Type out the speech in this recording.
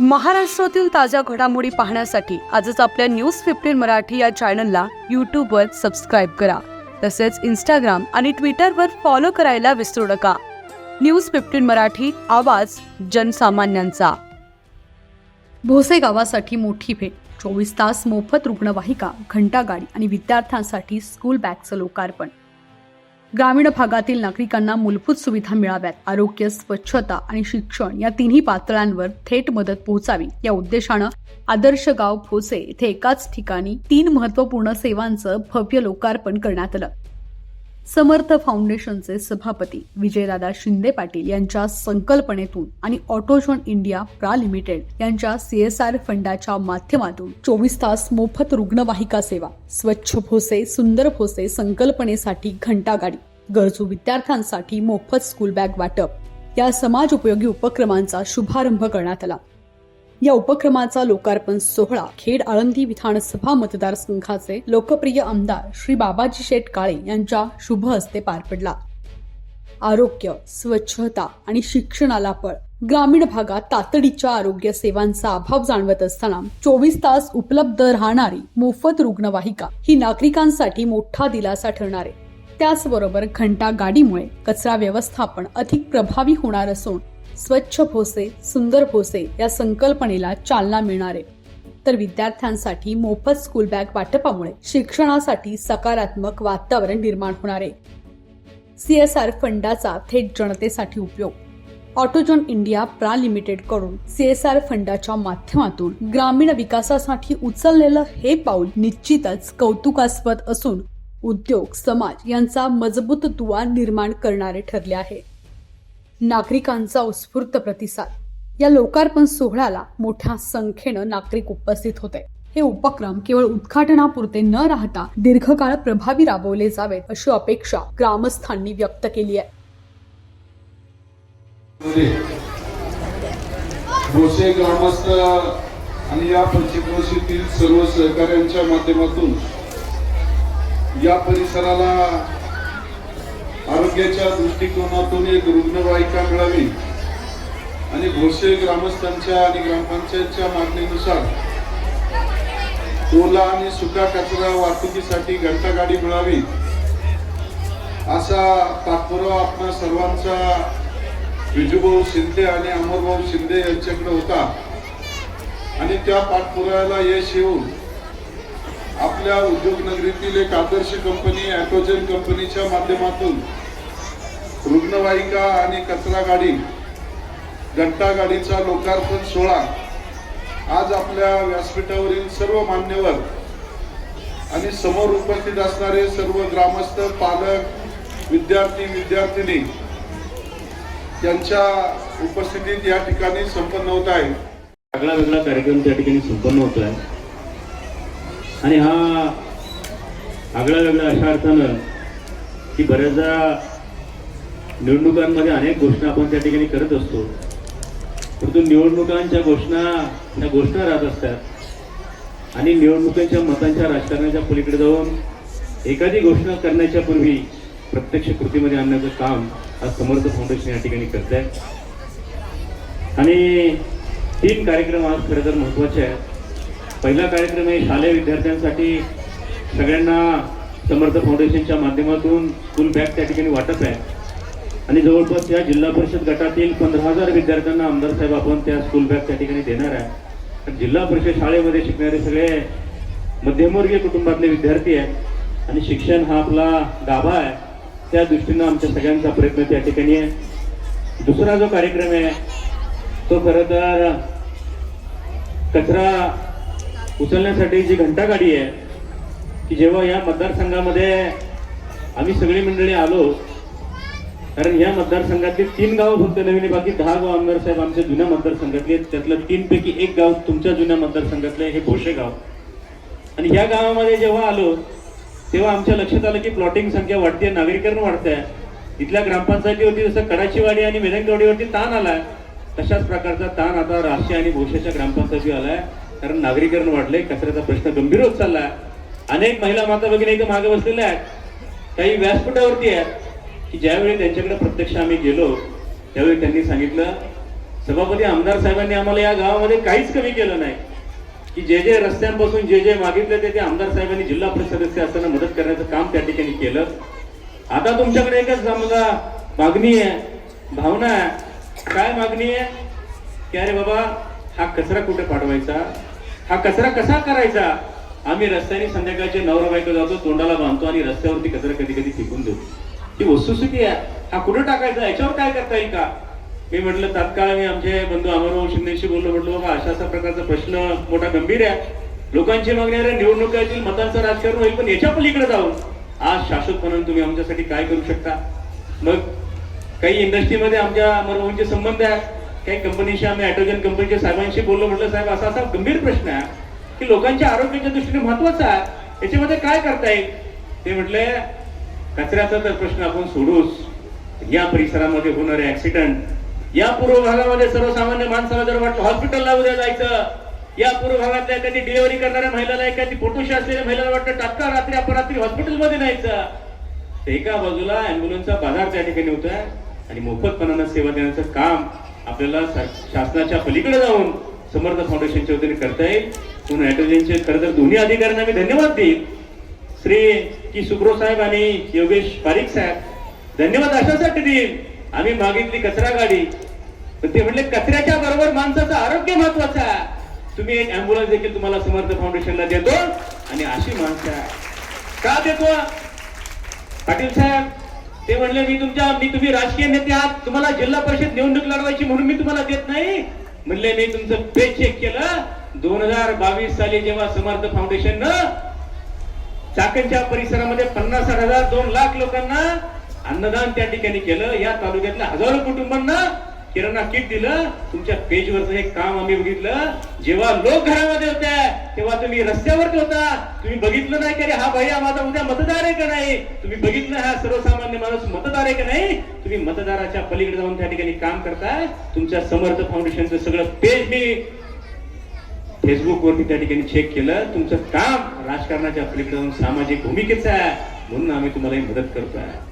महाराष्ट्रातील ताज्या घडामोडी पाहण्यासाठी आजच आपल्या न्यूज फिफ्टीन मराठी या चॅनलला यूट्यूबवर सबस्क्राईब करा. तसेच इंस्टाग्राम आणि ट्विटरवर फॉलो करायला विसरू नका. न्यूज फिफ्टीन मराठी आवाज जनसामान्यांचा. भोसे गावासाठी मोठी भेट. चोवीस तास मोफत रुग्णवाहिका घंटागाडी आणि विद्यार्थ्यांसाठी स्कूल बॅगचं लोकार्पण. ग्रामीण भागातील नागरिकांना मूलभूत सुविधा मिळाव्यात. आरोग्य स्वच्छता आणि शिक्षण या तिन्ही पातळ्यांवर थेट मदत पोहोचावी. या उद्देशानं आदर्श गाव भोसे येथे एकाच ठिकाणी तीन महत्त्वपूर्ण सेवांचं भव्य लोकार्पण करण्यात आलं. समर्थ फाउंडेशनचे सभापती विजयदादा शिंदे पाटील यांच्या संकल्पनेतून आणि ऑटोझोन इंडिया प्रा लिमिटेड यांच्या सीएसआर फंडाच्या माध्यमातून चोवीस तास मोफत रुग्णवाहिका सेवा स्वच्छ भोसे सुंदर भोसे संकल्पनेसाठी घंटागाडी गरजू विद्यार्थ्यांसाठी मोफत स्कूल बॅग वाटप या समाज उपयोगी उपक्रमांचा शुभारंभ करण्यात आला. या उपक्रमाचा लोकार्पण सोहळा खेड आळंदी विधानसभा मतदारसंघाचे लोकप्रिय आमदार श्री बाबाजी शेठ काळे यांच्या शुभ हस्ते पार पडला. आरोग्य स्वच्छता आणि शिक्षणाला पळ. ग्रामीण भागात तातडीच्या आरोग्य सेवांचा अभाव जाणवत असताना चोवीस तास उपलब्ध राहणारी मोफत रुग्णवाहिका ही नागरिकांसाठी मोठा दिलासा ठरणार आहे. त्याचबरोबर घंटा गाडीमुळे कचरा व्यवस्थापन अधिक प्रभावी होणार असून स्वच्छ भोसे सुंदर भोसे या संकल्पनेला चालना मिळणार. आहे तर विद्यार्थ्यांसाठी मोफत स्कूल बॅग वाटपामुळे शिक्षणासाठी सकारात्मक वातावरण निर्माण होणार. आहे सीएसआर फंडाचा थेट जनतेसाठी उपयोग. ऑटोजॉन इंडिया प्रा लिमिटेडकडून सीएसआर फंडाच्या माध्यमातून ग्रामीण विकासासाठी उचललेलं हे पाऊल निश्चितच कौतुकास्पद असून उद्योग समाज यांचा मजबूत दुवा निर्माण करणारे ठरले आहे. नागरिकांचा उत्स्फूर्त प्रतिसाद. या लोकार्पण सोहळ्याला मोठ्या संख्येनं नागरिक उपस्थित होते. हे उपक्रम केवळ उद्घाटनापुरते न राहता दीर्घकाळ प्रभावी राबवले जावेत अशी अपेक्षा ग्रामस्थांनी व्यक्त केली आहे. भोसे ग्रामस्थ आणि या पंचक्रोशीतील सर्व सहकार्यांच्या माध्यमातून या परिसराला आरोग्याच्या दृष्टिकोनातून एक रुग्णवाहिका मिळावी. आणि भोसे ग्रामस्थांच्या आणि ग्रामपंचायतच्या मागणीनुसार ओला आणि सुका कचरा वाहतुकीसाठी घंटागाडी मिळावी. असा तात्पुरावा आपणा सर्वांचा विजूभाऊ शिंदे आणि अमरभाऊ शिंदे यांच्याकडे होता. आणि त्या पाठपुराव्याला यश येऊन आपल्या उद्योगनगरीतील एक आदर्श कंपनी ॲटोजेन कंपनीच्या माध्यमातून रुग्णवाहिका आणि कचरा गाडी घंटा गाडीचा लोकार्पण सोहळा आज आपल्या व्यासपीठावरील सर्व मान्यवर आणि समोर उपस्थित असणारे सर्व ग्रामस्थ पालक विद्यार्थी विद्यार्थिनी यांच्या उपस्थितीत या ठिकाणी संपन्न होत आहे. वेगळा वेगळा कार्यक्रम त्या ठिकाणी संपन्न होत आहे आणि हा आगळा वेगळा अशा अर्थानं की बऱ्याचदा निवडणुकांमध्ये अनेक घोषणा आपण त्या ठिकाणी करत असतो. परंतु निवडणुकांच्या घोषणा ह्या घोषणा राहत असतात. आणि निवडणुकांच्या मतांच्या राजकारणाच्या पलीकडे जाऊन एखादी घोषणा करण्याच्या पूर्वी प्रत्यक्ष कृतीमध्ये आणण्याचं काम आज समर्थ फाउंडेशन या ठिकाणी करत आहे आणि तीन कार्यक्रम आज खरं तर महत्त्वाचे आहेत. पहिला कार्यक्रम आहे शालेय विद्यार्थ्यांसाठी. सगळ्यांना समर्थ फाउंडेशनच्या माध्यमातून स्कूल बॅग त्या ठिकाणी वाटप आहे. आणि जवळपास या जिल्हा परिषद गटातील पंधरा हजार विद्यार्थ्यांना आमदार साहेब आपण त्या स्कूल बॅग त्या ठिकाणी देणार आहे. जिल्हा परिषद शाळेमध्ये शिकणारे सगळे मध्यमवर्गीय कुटुंबातले विद्यार्थी आहेत. आणि शिक्षण हा आपला गाभा आहे. त्या दृष्टीनं आमच्या सगळ्यांचा प्रयत्न त्या ठिकाणी आहे. दुसरा जो कार्यक्रम आहे तो खरं तर कचरा उचलण्यासाठी जी घंटा गाडी आहे की जेव्हा या मतदारसंघामध्ये आम्ही सगळी मंडळी आलो कारण या मतदारसंघातले तीन गावं फक्त नवीन बाकी दहा गाव आमदार साहेब आमच्या जुन्या मतदारसंघातले त्यातलं तीन पैकी एक गाव तुमच्या जुन्या मतदारसंघातलं हे भोसे गाव. आणि या गावामध्ये जेव्हा आलो तेव्हा आमच्या लक्षात आलं की प्लॉटिंग संख्या वाढते नागरीकरण वाढतंय. इथल्या ग्रामपंचायतीवरती जसं कडाचीवाडी आणि मेदंगवाडीवरती ताण आलाय तशाच प्रकारचा ताण आता राष्ट्रीय आणि भोशेच्या ग्रामपंचायती आलाय. कारण नागरीकरण वाढलंय कचऱ्याचा प्रश्न गंभीर होत चाललाय. अनेक महिला माता भगिनी इथं मागे बसलेल्या आहेत. काही व्यासपीठावरती आहेत की ज्यावेळी त्यांच्याकडे प्रत्यक्ष आम्ही गेलो त्यावेळी त्यांनी सांगितलं सभापती आमदार साहेबांनी आम्हाला या गावामध्ये काहीच कमी केलं नाही. की जे जे रस्त्यांपासून जे जे मागितलं ते ते आमदार साहेबांनी जिल्हा परिषद सदस्य असताना मदत करण्याचं काम त्या ठिकाणी केलं. आता तुमच्याकडे एकच समजा मागणी आहे भावना आहे. काय मागणी आहे? की अरे बाबा हा कचरा कुठे पाठवायचा हा कचरा कसा करायचा? आम्ही रस्त्याने संध्याकाळचे नवरा बायको जातो तोंडाला बांधतो आणि रस्त्यावरती कचरा कधी कधी फेकून देतो. ही वस्तुस्थिती आहे. हा कुठं टाकायचा? याच्यावर काय करता येईल का? मी म्हटलं तात्काळ मी आमचे बंधू अमरभाऊ शिंदेशी बोललो. म्हटलं बाबा अशा अशा प्रकारचा प्रश्न मोठा गंभीर आहे. लोकांची मागणी आहे निवडणुका येतील मतांचं राजकारण होईल पण याच्या पलीकडे जाऊन आज शाश्वतपणे तुम्ही आमच्यासाठी काय करू शकता? मग काही इंडस्ट्रीमध्ये आमच्या अमरभाऊंचे संबंध आहेत. काही कंपनीशी आम्ही हायड्रोजन कंपनीच्या साहेबांशी बोललो म्हटलं साहेब असा असा गंभीर प्रश्न आहे की लोकांच्या आरोग्याच्या दृष्टीने महत्त्वाचा आहे. याच्यामध्ये काय करता येईल? ते म्हटले कचऱ्याचा तर प्रश्न आपण सोडूच. या परिसरामध्ये होणारे ऍक्सिडेंट या पूर्व भागामध्ये सर्वसामान्य माणसाला जर वाटलं हॉस्पिटलला उद्या जायचं या पूर्व भागातल्या एखादी डिलिव्हरी करणाऱ्या महिलाला एखादी फोटोशी असलेल्या महिलाला वाटतं तात्काळ रात्री अपरात्री हॉस्पिटलमध्ये न्यायचं. तर एका बाजूला अँब्युलन्सचा बाजार त्या ठिकाणी होतोय आणि मोफतपणानं सेवा देण्याचं काम आपल्याला शासनाच्या पलीकडे जाऊन समर्थ फाउंडेशनच्या वतीने करता येईल. म्हणून ॲटोजनचे खरं तर दोन्ही अधिकाऱ्यांना मी धन्यवाद देईल श्री की सुब्रो साहेब आणि योगेश पारिक साहेब धन्यवाद अशासाठी देईल आम्ही मागितली कचरा गाडी. पण ते म्हणले कचऱ्याच्या बरोबर माणसाचं आरोग्य महत्वाचं आहे. तुम्ही एक अँब्युलन्स देखील तुम्हाला समर्थ फाउंडेशनला देतो. आणि अशी माणसं का देतो? पाटील साहेब ते म्हणले मी तुमच्या मी तुम्ही राजकीय नेते आहात. तुम्हाला जिल्हा परिषद निवडणूक लढवायची म्हणून मी तुम्हाला देत नाही. म्हणले मी तुमचं पे चेक केलं. दोन हजार बावीस साली जेव्हा समर्थ फाउंडेशन चाकणच्या परिसरामध्ये पन्नास हजार दोन लाख लोकांना अन्नदान त्या ठिकाणी केलं. या तालुक्यातल्या हजारो कुटुंबांना किराणा किट दिलं तुमच्या पेजवरचं हे काम आम्ही बघितलं. जेव्हा लोक घरामध्ये होते तेव्हा तुम्ही रस्त्यावरती होता. तुम्ही बघितलं नाही की हा भैया माझा उद्या मतदार आहे का नाही? तुम्ही बघितलं हा सर्वसामान्य माणूस मतदार आहे का नाही? तुम्ही मतदाराच्या पलीकडे जाऊन त्या ठिकाणी काम करताय. तुमच्या समर्थ फाउंडेशनचं सगळं पेज मी फेसबुक वरती त्या ठिकाणी चेक केलं. तुमचं काम राजकारणाच्या पलीकडे जाऊन सामाजिक भूमिकेचं आहे. म्हणून आम्ही तुम्हाला मदत करतोय.